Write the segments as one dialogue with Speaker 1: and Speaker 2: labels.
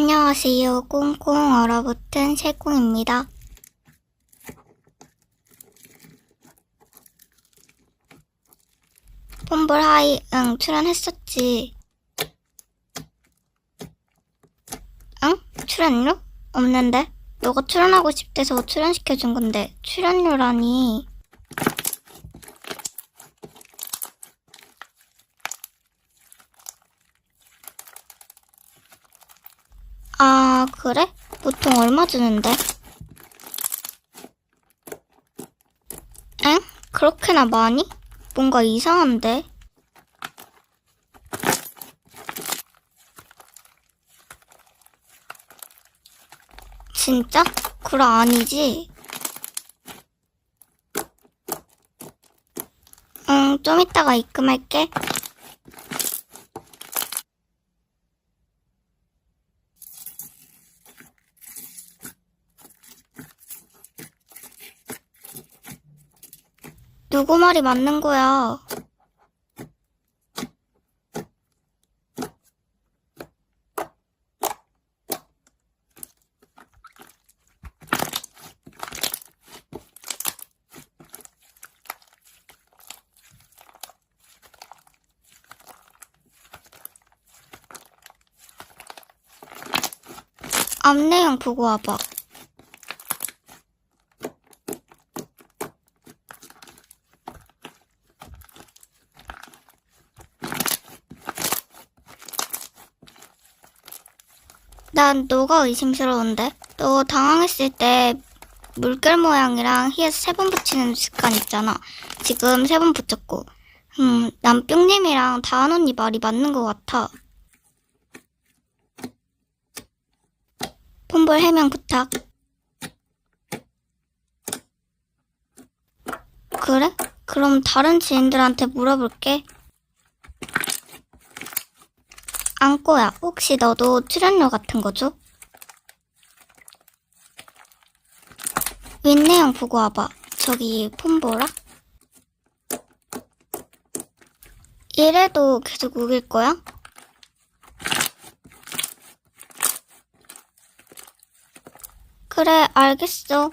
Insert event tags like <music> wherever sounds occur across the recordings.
Speaker 1: 안녕하세요. 꽁꽁 얼어붙은 새꽁입니다. 폼볼 하이, 응, 출연했었지. 응? 출연료? 없는데? 너가 출연하고 싶대서 출연시켜준 건데, 출연료라니. 아, 그래? 보통 얼마 주는데? 엥? 그렇게나 많이? 뭔가 이상한데? 진짜? 그럼 아니지? 응, 좀 이따가 입금할게. 누구 말이 맞는 거야? 앞내용 보고 와봐. 난 너가 의심스러운데? 너 당황했을 때 물결 모양이랑 히에서 세 번 붙이는 습관 있잖아. 지금 세 번 붙였고. 음, 난 뿅님이랑 다한 언니 말이 맞는 것 같아. 폰볼 해명 부탁. 그래? 그럼 다른 지인들한테 물어볼게. 안꼬야, 혹시 너도 출연료 같은 거 줘? 윗내용 보고 와봐. 저기 폰 보라? 이래도 계속 우길 거야? 그래, 알겠어.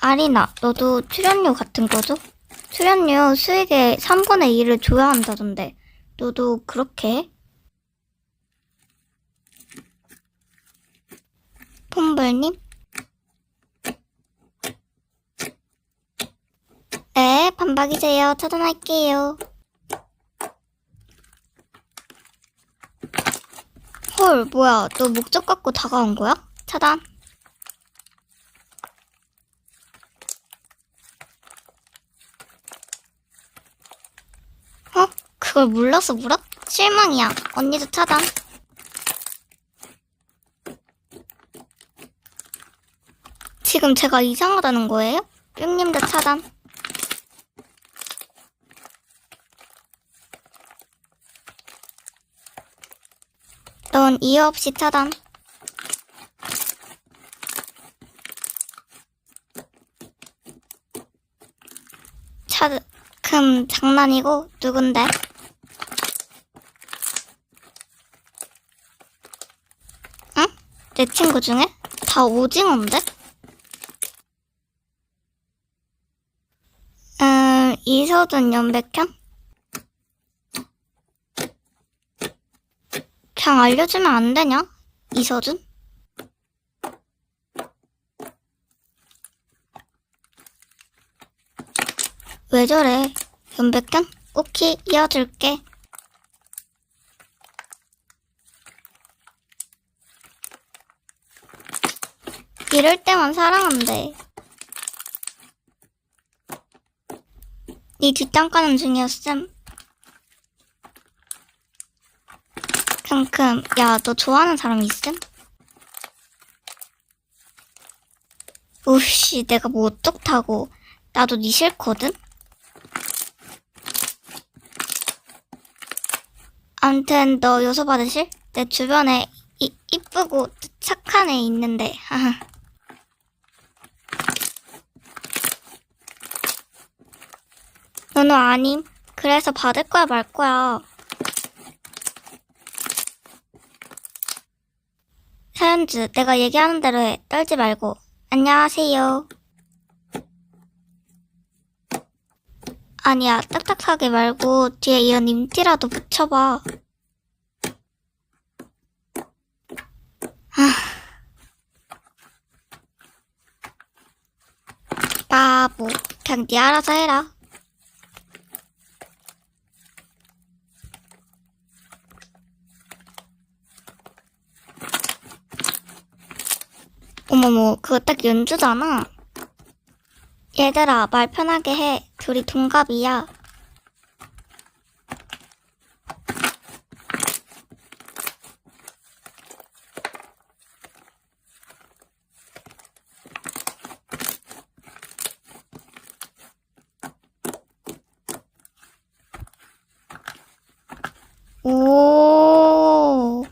Speaker 1: 아리나, 너도 출연료 같은 거 줘? 출연료 수익의 3분의 1을 줘야 한다던데. 너도 그렇게 해? 폼벌님? 네, 반박이세요. 차단할게요. 헐, 뭐야. 너 목적 갖고 다가온 거야? 차단. 어? 그걸 몰라서 물어? 실망이야. 언니도 차단. 지금 제가 이상하다는 거예요? 뿅님도 차단. 넌 이유 없이 차단. 차, 금 장난이고 누군데? 응? 내 친구 중에? 다 오징어인데? 음, 이서준 연백현? 그냥 알려주면 안 되냐? 이서준? 왜 저래? 연백현? 오키 이어줄게. 이럴 때만 사랑한대. 네 뒷담 까는 중이었음. 큼큼, 야, 너 좋아하는 사람 있음? 우씨, 내가 뭐 어떡하고. 나도 니 싫거든? 암튼 너 요소 받으실? 내 주변에 이, 이쁘고 착한 애 있는데. <laughs> 너는 아님. 그래서 받을 거야 말 거야. 사연주, 내가 얘기하는 대로 해. 떨지 말고. 안녕하세요. 아니야, 딱딱하게 말고 뒤에 이런 임티라도 붙여봐. 아. 바보. 그냥 네 알아서 해라. 어머머, 그거 딱 연주잖아. 얘들아, 말 편하게 해. 둘이 동갑이야. 오.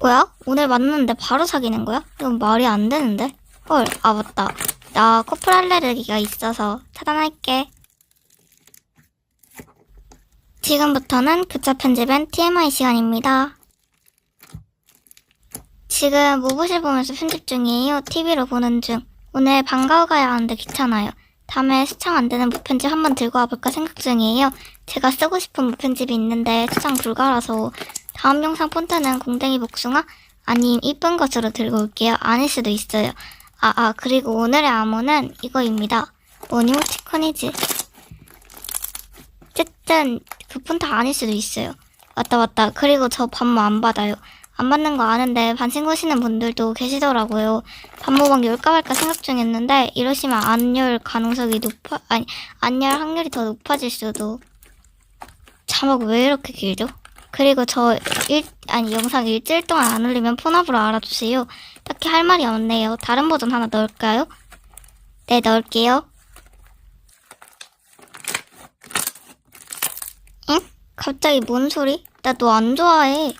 Speaker 1: 뭐야? 오늘 만났는데 바로 사귀는 거야? 이건 말이 안 되는데? 헐, 아, 맞다. 나 커플 알레르기가 있어서 차단할게. 지금부터는 교차 편집엔 TMI 시간입니다. 지금 모부실 보면서 편집 중이에요. TV로 보는 중. 오늘 방과후 가야 하는데 귀찮아요. 다음에 수창 안 되는 무편집 한번 들고 와볼까 생각 중이에요. 제가 쓰고 싶은 무편집이 있는데 수창 불가라서 다음 영상 폰트는 공댕이 복숭아 아님 이쁜 것으로 들고 올게요. 아닐 수도 있어요. 아, 아, 그리고 오늘의 암호는 이거입니다. 모니모티콘이지. 어쨌든 그 폰트 아닐 수도 있어요. 맞다, 맞다. 그리고 저 반모 안 받아요. 안 받는 거 아는데 반신 거시는 분들도 계시더라고요. 반모방 열까 말까 생각 중이었는데 이러시면 안 열 가능성이 높아 아니 안 열 확률이 더 높아질 수도. 자막 왜 이렇게 길죠? 그리고 저 일, 아니 영상 일주일 동안 안 올리면 폰업으로 알아주세요. 딱히 할 말이 없네요. 다른 버전 하나 넣을까요? 네, 넣을게요. 응? 갑자기 뭔 소리? 나 너 안 좋아해.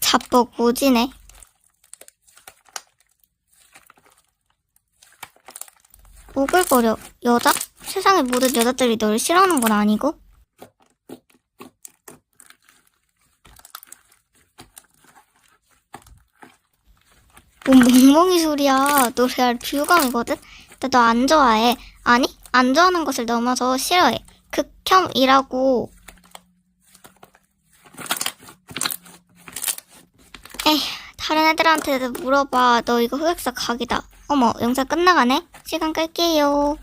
Speaker 1: 자뻑 오지네. 오글거려. 여자? 세상의 모든 여자들이 널 싫어하는 건 아니고? 뭔 멍멍이 소리야. 너 레알 비호감이거든? 나너안 좋아해. 아니, 안 좋아하는 것을 넘어서 싫어해. 극혐이라고. 에휴, 다른 애들한테도 물어봐. 너 이거 흑역사 각이다. 어머, 영상 끝나가네? 시간 끌게요.